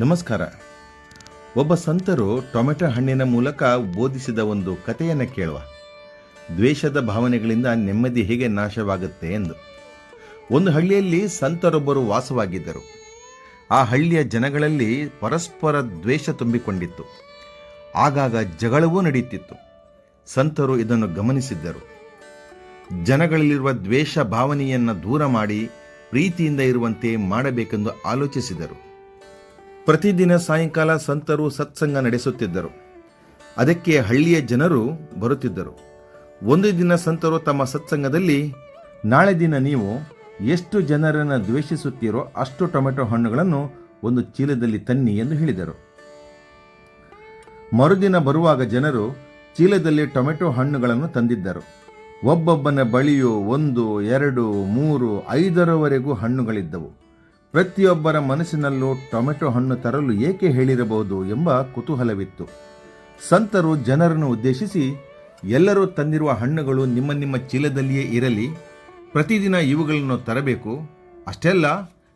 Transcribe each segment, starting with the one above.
ನಮಸ್ಕಾರ. ಒಬ್ಬ ಸಂತರು ಟೊಮೆಟೊ ಹಣ್ಣಿನ ಮೂಲಕ ಬೋಧಿಸಿದ ಒಂದು ಕಥೆಯನ್ನು ಕೇಳುವ. ದ್ವೇಷದ ಭಾವನೆಗಳಿಂದ ನೆಮ್ಮದಿ ಹೇಗೆ ನಾಶವಾಗುತ್ತೆ ಎಂದು. ಒಂದು ಹಳ್ಳಿಯಲ್ಲಿ ಸಂತರೊಬ್ಬರು ವಾಸವಾಗಿದ್ದರು. ಆ ಹಳ್ಳಿಯ ಜನಗಳಲ್ಲಿ ಪರಸ್ಪರ ದ್ವೇಷ ತುಂಬಿಕೊಂಡಿತ್ತು. ಆಗಾಗ ಜಗಳವೂ ನಡೆಯುತ್ತಿತ್ತು ಸಂತರು ಇದನ್ನು ಗಮನಿಸಿದ್ದರು. ಜನಗಳಲ್ಲಿರುವ ದ್ವೇಷ ಭಾವನೆಯನ್ನು ದೂರ ಮಾಡಿ ಪ್ರೀತಿಯಿಂದ ಇರುವಂತೆ ಮಾಡಬೇಕೆಂದು ಆಲೋಚಿಸಿದರು. ಪ್ರತಿದಿನ ಸಾಯಂಕಾಲ ಸಂತರು ಸತ್ಸಂಗ ನಡೆಸುತ್ತಿದ್ದರು. ಅದಕ್ಕೆ ಹಳ್ಳಿಯ ಜನರು ಬರುತ್ತಿದ್ದರು. ಒಂದು ದಿನ ಸಂತರು ತಮ್ಮ ಸತ್ಸಂಗದಲ್ಲಿ, ನಾಳೆ ದಿನ ನೀವು ಎಷ್ಟು ಜನರನ್ನು ದ್ವೇಷಿಸುತ್ತೀರೋ ಅಷ್ಟು ಟೊಮೆಟೊ ಹಣ್ಣುಗಳನ್ನು ಒಂದು ಚೀಲದಲ್ಲಿ ತನ್ನಿ ಎಂದು ಹೇಳಿದರು. ಮರುದಿನ ಬರುವಾಗ ಜನರು ಚೀಲದಲ್ಲಿ ಟೊಮೆಟೊ ಹಣ್ಣುಗಳನ್ನು ತಂದಿದ್ದರು. ಒಬ್ಬೊಬ್ಬನ ಬಳಿಯು ಒಂದು, ಎರಡು, ಮೂರು, ಐದರವರೆಗೂ ಹಣ್ಣುಗಳಿದ್ದವು. ಪ್ರತಿಯೊಬ್ಬರ ಮನಸ್ಸಿನಲ್ಲೂ ಟೊಮೆಟೊ ಹಣ್ಣು ತರಲು ಏಕೆ ಹೇಳಿರಬಹುದು ಎಂಬ ಕುತೂಹಲವಿತ್ತು. ಸಂತರು ಜನರನ್ನು ಉದ್ದೇಶಿಸಿ, ಎಲ್ಲರೂ ತಂದಿರುವ ಹಣ್ಣುಗಳು ನಿಮ್ಮ ನಿಮ್ಮ ಚೀಲದಲ್ಲಿಯೇ ಇರಲಿ, ಪ್ರತಿದಿನ ಇವುಗಳನ್ನು ತರಬೇಕು. ಅಷ್ಟೆಲ್ಲ,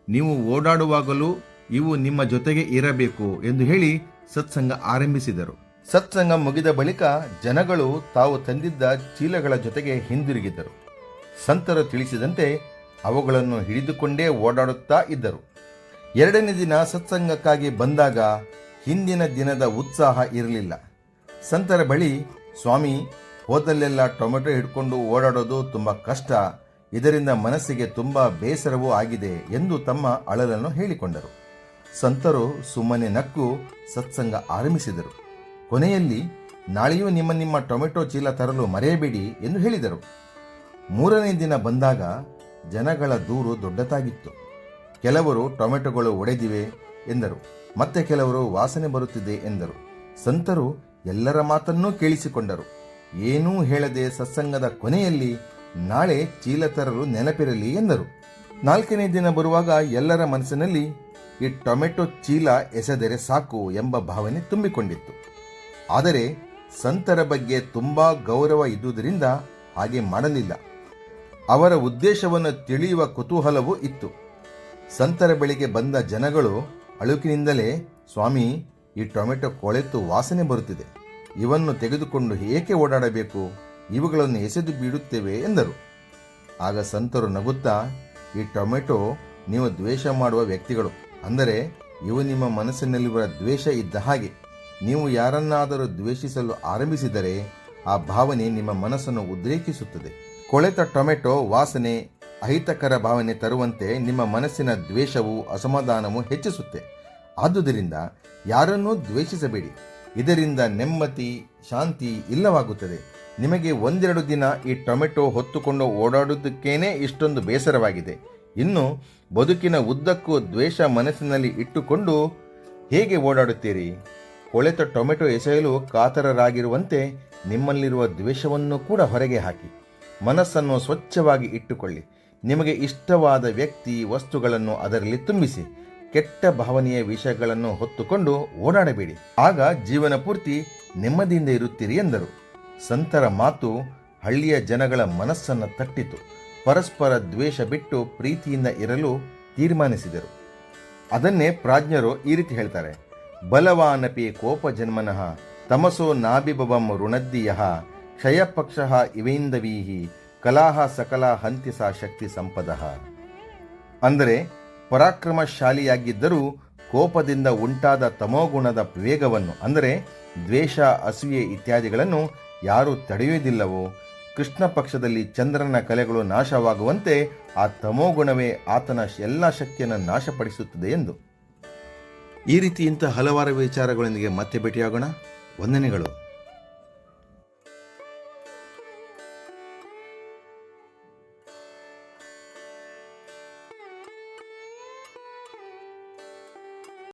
ನೀವು ಓಡಾಡುವಾಗಲೂ ಇವು ನಿಮ್ಮ ಜೊತೆಗೆ ಇರಬೇಕು ಎಂದು ಹೇಳಿ ಸತ್ಸಂಗ ಆರಂಭಿಸಿದರು. ಸತ್ಸಂಗ ಮುಗಿದ ಬಳಿಕ ಜನಗಳು ತಾವು ತಂದಿದ್ದ ಚೀಲಗಳ ಜೊತೆಗೆ ಹಿಂದಿರುಗಿದ್ದರು ಸಂತರು ತಿಳಿಸಿದಂತೆ ಅವುಗಳನ್ನು ಹಿಡಿದುಕೊಂಡೇ ಓಡಾಡುತ್ತಾ ಇದ್ದರು. ಎರಡನೇ ದಿನ ಸತ್ಸಂಗಕ್ಕಾಗಿ ಬಂದಾಗ ಹಿಂದಿನ ದಿನದ ಉತ್ಸಾಹ ಇರಲಿಲ್ಲ. ಸಂತರ ಬಳಿ, ಸ್ವಾಮಿ, ಹೋದಲ್ಲೆಲ್ಲ ಟೊಮೆಟೊ ಹಿಡ್ಕೊಂಡು ಓಡಾಡೋದು ತುಂಬ ಕಷ್ಟ, ಇದರಿಂದ ಮನಸ್ಸಿಗೆ ತುಂಬ ಬೇಸರವೂ ಆಗಿದೆ ಎಂದು ತಮ್ಮ ಅಳಲನ್ನು ಹೇಳಿಕೊಂಡರು. ಸಂತರು ಸುಮ್ಮನೆ ನಕ್ಕು ಸತ್ಸಂಗ ಆರಂಭಿಸಿದರು. ಕೊನೆಯಲ್ಲಿ, ನಾಳೆಯೂ ನಿಮ್ಮ ನಿಮ್ಮ ಟೊಮೆಟೊ ಚೀಲ ತರಲು ಮರೆಯಬೇಡಿ ಎಂದು ಹೇಳಿದರು. ಮೂರನೇ ದಿನ ಬಂದಾಗ ಜನಗಳ ದೂರು ದೊಡ್ಡದಾಗಿತ್ತು. ಕೆಲವರು ಟೊಮೆಟೊಗಳು ಒಡೆದಿವೆ ಎಂದರು. ಮತ್ತೆ ಕೆಲವರು ವಾಸನೆ ಬರುತ್ತಿದೆ ಎಂದರು. ಸಂತರು ಎಲ್ಲರ ಮಾತನ್ನೂ ಕೇಳಿಸಿಕೊಂಡರು. ಏನೂ ಹೇಳದೆ ಸತ್ಸಂಗದ ಕೊನೆಯಲ್ಲಿ ನಾಳೆ ಚೀಲ ತರಲು ನೆನಪಿರಲಿ ಎಂದರು. ನಾಲ್ಕನೇ ದಿನ ಬರುವಾಗ ಎಲ್ಲರ ಮನಸ್ಸಿನಲ್ಲಿ ಈ ಟೊಮೆಟೊ ಚೀಲ ಎಸೆದರೆ ಸಾಕು ಎಂಬ ಭಾವನೆ ತುಂಬಿಕೊಂಡಿತ್ತು. ಆದರೆ ಸಂತರ ಬಗ್ಗೆ ತುಂಬಾ ಗೌರವ ಇದ್ದುದರಿಂದ ಹಾಗೆ ಮಾಡಲಿಲ್ಲ. ಅವರ ಉದ್ದೇಶವನ್ನು ತಿಳಿಯುವ ಕುತೂಹಲವೂ ಇತ್ತು. ಸಂತರ ಬೆಳಿಗ್ಗೆ ಬಂದ ಜನಗಳು ಅಳುಕಿನಿಂದಲೇ, ಸ್ವಾಮಿ, ಈ ಟೊಮೆಟೊ ಕೊಳೆತು ವಾಸನೆ ಬರುತ್ತಿದೆ. ಇವನ್ನು ತೆಗೆದುಕೊಂಡು ಏಕೆ ಓಡಾಡಬೇಕು? ಇವುಗಳನ್ನು ಎಸೆದು ಬೀಡುತ್ತೇವೆ ಎಂದರು. ಆಗ ಸಂತರು ನಗುತ್ತಾ, ಈ ಟೊಮೆಟೊ ನೀವು ದ್ವೇಷ ಮಾಡುವ ವ್ಯಕ್ತಿಗಳು. ಅಂದರೆ, ಇವು ನಿಮ್ಮ ಮನಸ್ಸಿನಲ್ಲಿರುವ ದ್ವೇಷ ಇದ್ದ ಹಾಗೆ. ನೀವು ಯಾರನ್ನಾದರೂ ದ್ವೇಷಿಸಲು ಆರಂಭಿಸಿದರೆ ಆ ಭಾವನೆ ನಿಮ್ಮ ಮನಸ್ಸನ್ನು ಉದ್ರೇಕಿಸುತ್ತದೆ. ಕೊಳೆತ ಟೊಮೆಟೊ ವಾಸನೆ, ಅಹಿತಕರ ಭಾವನೆ ತರುವಂತೆ ನಿಮ್ಮ ಮನಸ್ಸಿನ ದ್ವೇಷವು ಅಸಮಾಧಾನವು ಹೆಚ್ಚಿಸುತ್ತೆ. ಆದುದರಿಂದ ಯಾರನ್ನೂ ದ್ವೇಷಿಸಬೇಡಿ. ಇದರಿಂದ ನೆಮ್ಮದಿ ಶಾಂತಿ ಇಲ್ಲವಾಗುತ್ತದೆ. ನಿಮಗೆ ಒಂದೆರಡು ದಿನ ಈ ಟೊಮೆಟೊ ಹೊತ್ತುಕೊಂಡು ಓಡಾಡುವುದಕ್ಕೇನೆ ಇಷ್ಟೊಂದು ಬೇಸರವಾಗಿದೆ. ಇನ್ನು ಬದುಕಿನ ಉದ್ದಕ್ಕೂ ದ್ವೇಷ ಮನಸ್ಸಿನಲ್ಲಿ ಇಟ್ಟುಕೊಂಡು ಹೇಗೆ ಓಡಾಡುತ್ತೀರಿ? ಕೊಳೆತ ಟೊಮೆಟೊ ಎಸೆಯಲು ಕಾತರರಾಗಿರುವಂತೆ ನಿಮ್ಮಲ್ಲಿರುವ ದ್ವೇಷವನ್ನು ಕೂಡ ಹೊರಗೆ ಹಾಕಿ. ಮನಸ್ಸನ್ನು ಸ್ವಚ್ಛವಾಗಿ ಇಟ್ಟುಕೊಳ್ಳಿ. ನಿಮಗೆ ಇಷ್ಟವಾದ ವ್ಯಕ್ತಿ ವಸ್ತುಗಳನ್ನು ಅದರಲ್ಲಿ ತುಂಬಿಸಿ. ಕೆಟ್ಟ ಭಾವನೆಯ ವಿಷಯಗಳನ್ನು ಹೊತ್ತುಕೊಂಡು ಓಡಾಡಬೇಡಿ. ಆಗ ಜೀವನ ಪೂರ್ತಿ ನೆಮ್ಮದಿಯಿಂದ ಇರುತ್ತೀರಿ ಎಂದರು. ಸಂತರ ಮಾತು ಹಳ್ಳಿಯ ಜನಗಳ ಮನಸ್ಸನ್ನು ತಟ್ಟಿತು. ಪರಸ್ಪರ ದ್ವೇಷ ಬಿಟ್ಟು ಪ್ರೀತಿಯಿಂದ ಇರಲು ತೀರ್ಮಾನಿಸಿದರು. ಅದನ್ನೇ ಪ್ರಾಜ್ಞರು ಈ ರೀತಿ ಹೇಳ್ತಾರೆ. ಬಲವಾನಪಿ ಕೋಪ ಜನ್ಮನಃ ತಮಸೋ ನಾಭಿಭವಂ ಋಣದ್ದಿಯ ಕ್ಷಯಪಕ್ಷ ಇವೇಂದವೀಹಿ ಕಲಾಹ ಸಕಲ ಹಂತಿ ಸಾ ಶಕ್ತಿ ಸಂಪದಃ. ಅಂದರೆ ಪರಾಕ್ರಮಶಾಲಿಯಾಗಿದ್ದರೂ ಕೋಪದಿಂದ ಉಂಟಾದ ತಮೋಗುಣದ ವೇಗವನ್ನು ಅಂದರೆ ದ್ವೇಷ, ಅಸೂಯೆ ಇತ್ಯಾದಿಗಳನ್ನು ಯಾರು ತಡೆಯುವುದಿಲ್ಲವೋ, ಕೃಷ್ಣ ಪಕ್ಷದಲ್ಲಿ ಚಂದ್ರನ ಕಲೆಗಳು ನಾಶವಾಗುವಂತೆ ಆ ತಮೋಗುಣವೇ ಆತನ ಎಲ್ಲ ಶಕ್ತಿಯನ್ನು ನಾಶಪಡಿಸುತ್ತದೆ ಎಂದು. ಈ ರೀತಿ ಇಂಥ ಹಲವಾರು ವಿಚಾರಗಳೊಂದಿಗೆ ಮತ್ತೆ ಭೇಟಿಯಾಗೋಣ. ವಂದನೆಗಳು.